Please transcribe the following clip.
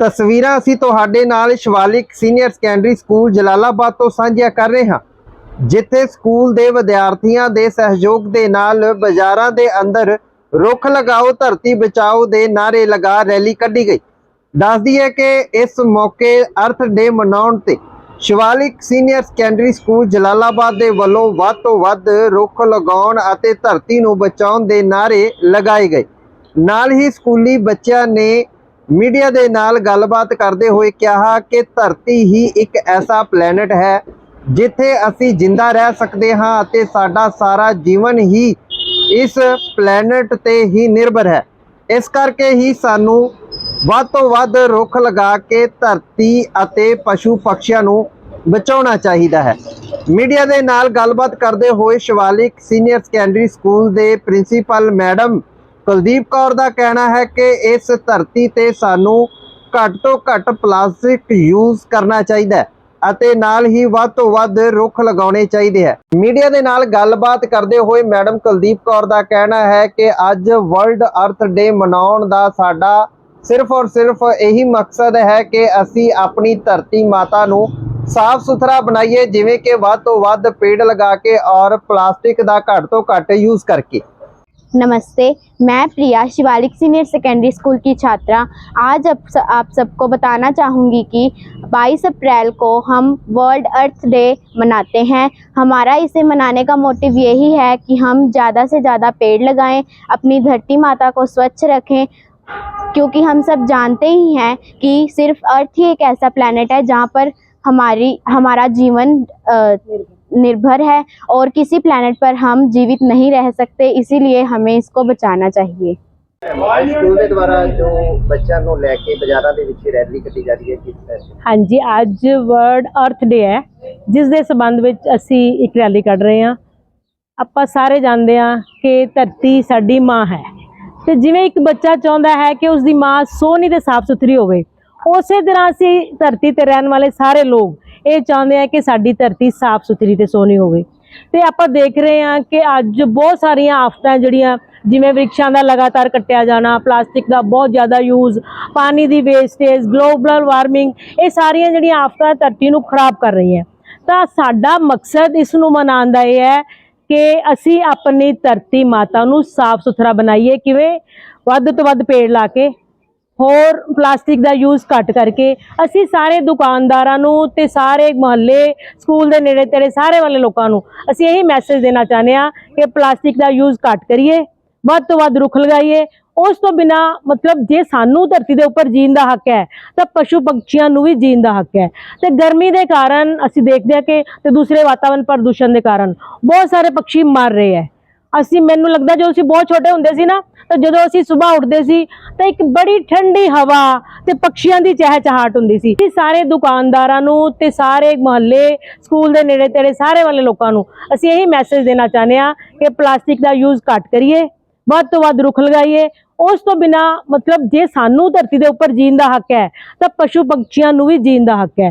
ਤਸਵੀਰਾਂ ਅਸੀਂ ਤੁਹਾਡੇ ਨਾਲ Shivalik senior secondary school Jalalabad ਤੋਂ ਸਾਂਝੀਆਂ ਕਰ ਰਹੇ ਹਾਂ, ਜਿੱਥੇ ਸਕੂਲ ਦੇ ਵਿਦਿਆਰਥੀਆਂ ਦੇ ਸਹਿਯੋਗ ਦੇ ਨਾਲ ਬਾਜ਼ਾਰਾਂ ਦੇ ਅੰਦਰ ਰੁੱਖ ਲਗਾਓ, ਧਰਤੀ ਬਚਾਓ ਦੇ ਨਾਰੇ ਲਗਾ ਰੈਲੀ ਕੱਢੀ ਗਈ। ਦੱਸਦੀ ਹੈ ਕਿ ਇਸ ਮੌਕੇ ਅਰਥ ਡੇ ਮਨਾਉਣ ਤੇ Shivalik senior secondary school Jalalabad ਦੇ ਵੱਲੋਂ ਵੱਧ ਤੋਂ ਵੱਧ ਰੁੱਖ ਲਗਾਉਣ ਅਤੇ ਧਰਤੀ ਨੂੰ ਬਚਾਉਣ ਦੇ ਨਾਰੇ ਲਗਾਏ ਗਏ। ਨਾਲ ਹੀ ਸਕੂਲੀ ਬੱਚਿਆਂ ਨੇ ਮੀਡੀਆ ਦੇ ਨਾਲ ਗੱਲਬਾਤ ਕਰਦੇ ਹੋਏ ਕਿਹਾ ਕਿ ਧਰਤੀ ਹੀ ਇੱਕ ਐਸਾ ਪਲੈਨਟ ਹੈ ਜਿੱਥੇ ਅਸੀਂ ਜਿੰਦਾ ਰਹਿ ਸਕਦੇ ਹਾਂ ਅਤੇ ਸਾਡਾ ਸਾਰਾ ਜੀਵਨ ਹੀ ਇਸ ਪਲੈਨਟ ਤੇ ਹੀ ਨਿਰਭਰ ਹੈ। ਇਸ ਕਰਕੇ ਹੀ ਸਾਨੂੰ ਵੱਧ ਤੋਂ ਵੱਧ ਰੁੱਖ ਲਗਾ ਕੇ ਧਰਤੀ ਅਤੇ ਪਸ਼ੂ ਪਕਸ਼ੀਆਂ ਨੂੰ ਬਚਾਉਣਾ ਚਾਹੀਦਾ ਹੈ। ਮੀਡੀਆ ਦੇ ਨਾਲ ਗੱਲਬਾਤ ਕਰਦੇ ਹੋਏ ਸ਼ਿਵਾਲਿਕ ਸੀਨੀਅਰ ਸੈਕੰਡਰੀ ਸਕੂਲ ਦੇ ਪ੍ਰਿੰਸੀਪਲ ਮੈਡਮ ਕੁਲਦੀਪ ਕੌਰ ਦਾ ਕਹਿਣਾ ਹੈ ਕਿ ਇਸ ਧਰਤੀ ਤੇ ਸਾਨੂੰ ਘੱਟ ਤੋਂ ਘੱਟ ਪਲਾਸਟਿਕ ਯੂਜ਼ ਕਰਨਾ ਚਾਹੀਦਾ ਹੈ ਅਤੇ ਨਾਲ ਹੀ ਵੱਧ ਤੋਂ ਵੱਧ ਰੁੱਖ ਲਗਾਉਣੇ ਚਾਹੀਦੇ ਹੈ। ਮੀਡੀਆ ਦੇ ਨਾਲ ਗੱਲਬਾਤ ਕਰਦੇ ਹੋਏ ਮੈਡਮ ਕੁਲਦੀਪ ਕੌਰ ਦਾ ਕਹਿਣਾ ਹੈ ਕਿ ਅੱਜ ਵਰਲਡ ਅਰਥ ਡੇ ਮਨਾਉਣ ਦਾ ਸਾਡਾ ਸਿਰਫ ਔਰ ਸਿਰਫ ਇਹੀ ਮਕਸਦ ਹੈ ਕਿ ਅਸੀਂ ਆਪਣੀ ਧਰਤੀ ਮਾਤਾ ਨੂੰ ਸਾਫ਼ ਸੁਥਰਾ ਬਣਾਈਏ, ਜਿਵੇਂ ਕਿ ਵੱਧ ਤੋਂ ਵੱਧ ਪੇੜ ਲਗਾ ਕੇ ਔਰ ਪਲਾਸਟਿਕ ਦਾ ਘੱਟ ਤੋਂ ਘੱਟ ਯੂਜ਼ ਕਰਕੇ। नमस्ते मैं Priya Shivalik senior secondary school की छात्रा। आज आप, स- आप सबको बताना चाहूँगी कि 22 अप्रैल को हम वर्ल्ड अर्थ डे मनाते हैं। हमारा इसे मनाने का मोटिव यही है कि हम ज़्यादा से ज़्यादा पेड़ लगाएँ अपनी धरती माता को स्वच्छ रखें क्योंकि हम सब जानते ही हैं कि सिर्फ़ अर्थ ही एक ऐसा प्लानट है जहाँ पर हमारी हमारा जीवन अ, निर्भर है और किसी प्लानट पर हम जीवित नहीं रह सकते इसीलिए हमें इसको बचाना चाहिए ਸਕੂਲ ਦੇ ਦੁਆਰਾ ਜੋ ਬੱਚਿਆਂ ਨੂੰ ਲੈ ਕੇ ਬਾਜ਼ਾਰਾਂ ਦੇ ਵਿੱਚ ਰੈਲੀ ਕੱਢੀ ਜਾ ਰਹੀ ਹੈ ਕਿਸ ਤਰ੍ਹਾਂ ਹਾਂਜੀ ਅੱਜ ਵਰਲਡ ਅਰਥ ਡੇ ਹੈ ਜਿਸ ਦੇ ਸੰਬੰਧ ਵਿੱਚ ਅਸੀਂ ਇੱਕ ਰੈਲੀ ਕੱਢ ਰਹੇ ਹਾਂ ਆਪਾਂ ਸਾਰੇ ਜਾਣਦੇ ਹਾਂ ਕਿ ਧਰਤੀ ਸਾਡੀ ਮਾਂ ਹੈ ਤੇ ਜਿਵੇਂ ਇੱਕ ਬੱਚਾ ਚਾਹੁੰਦਾ ਹੈ ਕਿ ਉਸ ਦੀ ਮਾਂ ਸੋਹਣੀ ਤੇ ਸਾਫ਼ ਸੁਥਰੀ ਹੋਵੇ ਉਸੇ ਤਰ੍ਹਾਂ ਅਸੀਂ ਧਰਤੀ ਤੇ ਰਹਿਣ ਵਾਲੇ ਸਾਰੇ ਲੋਕ ਇਹ ਚਾਹੁੰਦੇ ਆ ਕਿ ਸਾਡੀ ਧਰਤੀ ਸਾਫ਼ ਸੁਥਰੀ ਤੇ ਸੋਹਣੀ ਹੋਵੇ। ਤੇ ਆਪਾਂ ਦੇਖ ਰਹੇ ਹਾਂ ਕਿ ਅੱਜ ਬਹੁਤ ਸਾਰੀਆਂ ਆਫਤਾਂ ਜਿਹੜੀਆਂ, ਜਿਵੇਂ ਵ੍ਰਿਕਸ਼ਾਂ ਦਾ ਲਗਾਤਾਰ ਕੱਟਿਆ ਜਾਣਾ, ਪਲਾਸਟਿਕ ਦਾ ਬਹੁਤ ਜ਼ਿਆਦਾ ਯੂਜ਼ ਪਾਣੀ ਦੀ ਵੇਸਟੇਜ ਗਲੋਬਲ ਵਾਰਮਿੰਗ ਇਹ ਸਾਰੀਆਂ ਜਿਹੜੀਆਂ ਆਫਤਾਂ ਧਰਤੀ ਨੂੰ ਖਰਾਬ ਕਰ ਰਹੀਆਂ। ਤਾਂ ਸਾਡਾ ਮਕਸਦ ਇਸ ਨੂੰ ਮਨਾਉਣ ਦਾ ਇਹ ਹੈ ਕਿ ਅਸੀਂ ਆਪਣੀ ਧਰਤੀ ਮਾਤਾ ਨੂੰ ਸਾਫ਼ ਸੁਥਰਾ ਬਣਾਈਏ, ਕਿਵੇਂ? ਵੱਧ ਤੋਂ ਵੱਧ ਪੇੜ ਲਾ ਕੇ ਹੋਰ ਪਲਾਸਟਿਕ ਦਾ ਯੂਜ਼ ਘੱਟ ਕਰਕੇ ਅਸੀਂ ਸਾਰੇ ਦੁਕਾਨਦਾਰਾਂ ਨੂੰ ਤੇ ਸਾਰੇ ਮੁਹੱਲੇ, ਸਕੂਲ ਦੇ ਨੇੜੇ ਤੇੜੇ ਸਾਰੇ ਵਾਲੇ ਲੋਕਾਂ ਨੂੰ ਅਸੀਂ ਇਹੀ ਮੈਸੇਜ ਦੇਣਾ ਚਾਹੁੰਦੇ ਹਾਂ ਕਿ ਪਲਾਸਟਿਕ ਦਾ ਯੂਜ਼ ਘੱਟ ਕਰੀਏ, ਵੱਧ ਤੋਂ ਵੱਧ ਰੁੱਖ ਲਗਾਈਏ। ਉਸ ਤੋਂ ਬਿਨਾ ਮਤਲਬ ਜੇ ਸਾਨੂੰ ਧਰਤੀ ਦੇ ਉੱਪਰ ਜੀਣ ਦਾ ਹੱਕ ਹੈ, ਤਾਂ ਪਸ਼ੂ ਪੰਛੀਆਂ ਨੂੰ ਵੀ ਜੀਣ ਦਾ ਹੱਕ ਹੈ। ਤੇ ਗਰਮੀ ਦੇ ਕਾਰਨ ਅਸੀਂ ਦੇਖਦੇ ਹਾਂ ਕਿ ਤੇ ਦੂਸਰੇ ਵਾਤਾਵਰਣ ਪ੍ਰਦੂਸ਼ਣ ਦੇ ਕਾਰਨ ਬਹੁਤ ਸਾਰੇ ਪੰਛੀ ਮਰ ਰਹੇ ਹੈ। ਅਸੀਂ ਮੈਨੂੰ ਲੱਗਦਾ ਜਦੋਂ ਅਸੀਂ ਬਹੁਤ ਛੋਟੇ ਹੁੰਦੇ ਸੀ ਨਾ, ਤਾਂ ਜਦੋਂ ਅਸੀਂ ਸਵੇਰ ਉੱਠਦੇ ਸੀ, ਤਾਂ ਇੱਕ ਬੜੀ ਠੰਡੀ ਹਵਾ ਤੇ ਪਕਸ਼ੀਆਂ ਦੀ ਚਹਿਚਹਾਟ ਹੁੰਦੀ ਸੀ। ਇਹ ਸਾਰੇ ਦੁਕਾਨਦਾਰਾਂ ਨੂੰ ਤੇ ਸਾਰੇ ਮੁਹੱਲੇ, ਸਕੂਲ ਦੇ ਨੇੜੇ ਤੇੜੇ ਸਾਰੇ ਵਾਲੇ ਲੋਕਾਂ ਨੂੰ ਅਸੀਂ ਇਹੀ ਮੈਸੇਜ ਦੇਣਾ ਚਾਹੁੰਦੇ ਹਾਂ ਕਿ ਪਲਾਸਟਿਕ ਦਾ ਯੂਜ਼ ਘੱਟ ਕਰੀਏ, ਵੱਧ ਤੋਂ ਵੱਧ ਰੁੱਖ ਲਗਾਈਏ। ਉਸ ਤੋਂ ਬਿਨਾ ਮਤਲਬ ਜੇ ਸਾਨੂੰ ਧਰਤੀ ਦੇ ਉੱਪਰ ਜੀਣ ਦਾ ਹੱਕ ਹੈ, ਤਾਂ ਪਸ਼ੂ ਪੰਛੀਆਂ ਨੂੰ ਵੀ ਜੀਣ ਦਾ ਹੱਕ ਹੈ।